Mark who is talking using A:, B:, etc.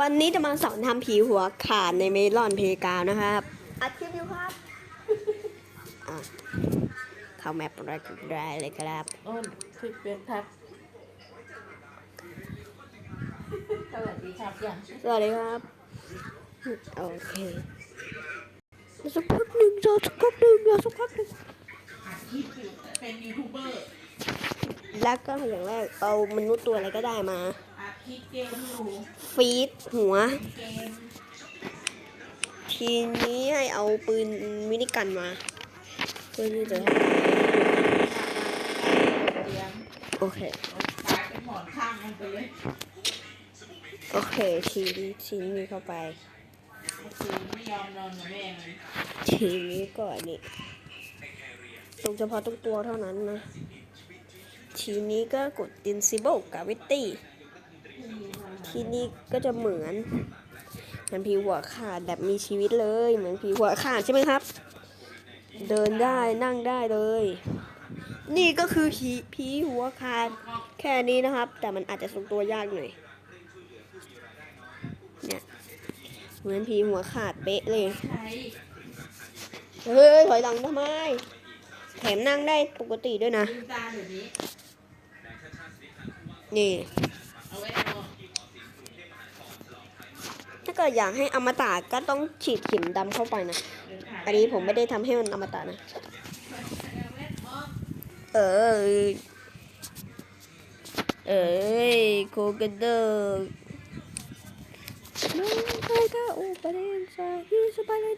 A: วันนี้จะมาสอนทำผีหัวขาดในเมลอนเพกาวนะครับอัดคลิปอยู่ครับอะเข้าแมปแรกได้เลยครับ
B: อ้นพี่เปียกครับสวัสดีครับอย่าง
A: สวัสดีครับ โอเครอสักพักหนึ่งรอสักพักหนึ่งรอสักพักหนึ่ง
B: อาชีพอยู่เป็นยูทูบเบอร์
A: แล้วก็อย่างแรกเอามนุษย์ตัวอะไรก็ได้มา ฟีดหัว ทีนี้ให้เอาปืนมินิกันมา เพื่อที่จะโอเค
B: กลายเป็นหมอเลย
A: โอเคทีนี้ทีนี้เข้าไปทีนี้ก็อันนี้ตรงเฉพาะตรงตัวเท่านั้นนะ ทีนี้ก็กด Invincible Gravity ที่นี้ก็จะเหมือนเหมือนผีหัวขาดแบบมีชีวิตเลย เหมือนผีหัวขาดใช่ไหมครับ เดินได้นั่งได้เลย นี่ก็คือผีผีหัวขาดแค่นี้นะครับ แต่มันอาจจะทรงตัวยากหน่อยเนี่ยเหมือนผีหัวขาดเป๊ะเลยเฮ้ยถอยหลังทำไมแถมนั่งได้ปกติด้วยนะ
B: นี้ เกิ
A: ดอยากให้อมตะก็ต้องฉีดเข็มดำเข้าไปนะ อันนี้ผมไม่ได้ทำให้มันอมตะนะ
B: เออ
A: เอ้ยโคกันเดอร์น้องใครก็อุปเดนซาฮิสบายเลย